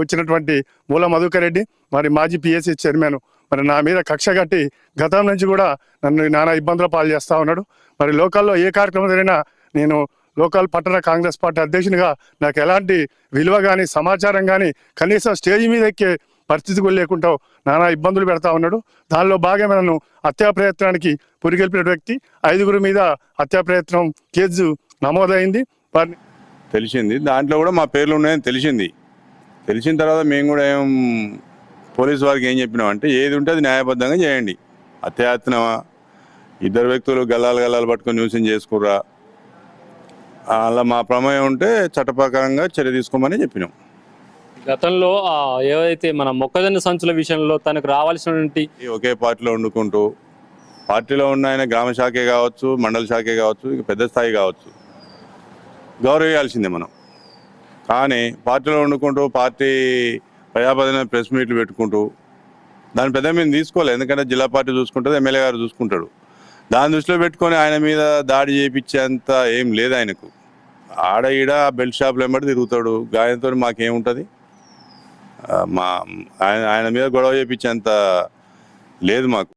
వచ్చినటువంటి మూల మధుకర్ రెడ్డి మరి మాజీ పిఎస్సి చైర్మన్ మరి నా మీద కక్ష కట్టి గతం నుంచి కూడా నన్ను నానా ఇబ్బందుల పాలు చేస్తా ఉన్నాడు. మరి లోకల్లో ఏ కార్యక్రమం జరిగినా నేను లోకల్ పట్టణ కాంగ్రెస్ పార్టీ అధ్యక్షునిగా నాకు ఎలాంటి విలువ కానీ సమాచారం కానీ కనీసం స్టేజ్ మీద ఎక్కే పరిస్థితి కూడా లేకుండా నానా ఇబ్బందులు పెడతా ఉన్నాడు. దానిలో భాగమే నన్ను హత్యా ప్రయత్నానికి పురిగెల్పిన వ్యక్తి ఐదుగురు మీద హత్యా ప్రయత్నం కేసు నమోదైంది. వారిని తెలిసింది. దాంట్లో కూడా మా పేర్లు ఉన్నాయని తెలిసింది. తెలిసిన తర్వాత మేము కూడా ఏం పోలీస్ వారికి ఏం చెప్పినాం అంటే ఏది ఉంటే అది న్యాయబద్ధంగా చేయండి. అత్యాయత్నమా ఇద్దరు వ్యక్తులు గల్లాలు గల్లాలు పట్టుకొని న్యూసెన్స్ చేసుకుర్రా? అలా మా ప్రమేయం ఉంటే చట్టప్రకారంగా చర్య తీసుకోమని చెప్పినాం. గతంలో ఏవైతే మన మొక్కజొన్న సంచుల విషయంలో తనకు రావాల్సినటువంటి ఒకే పార్టీలో వండుకుంటూ పార్టీలో ఉన్న ఆయన గ్రామ శాఖే కావచ్చు మండల శాఖే కావచ్చు పెద్ద స్థాయి కావచ్చు. గౌరవించాల్సిందే మనం. కానీ పార్టీలో వండుకుంటూ పార్టీ ప్రజాపదిన ప్రెస్ మీట్లు పెట్టుకుంటూ దాని పెద్ద మేము తీసుకోలేదు ఎందుకంటే జిల్లా పార్టీ చూసుకుంటుంది ఎమ్మెల్యే గారు చూసుకుంటాడు. దాని దృష్టిలో పెట్టుకొని ఆయన మీద దాడి చేయించేంత ఏం లేదు ఆయనకు. ఆడ ఈడ బెల్ట్ షాప్లో వెంబడి తిరుగుతాడు. గాయంతో మాకేముంటుంది? మా ఆయన ఆయన మీద గొడవ చేయించేంత లేదు మాకు.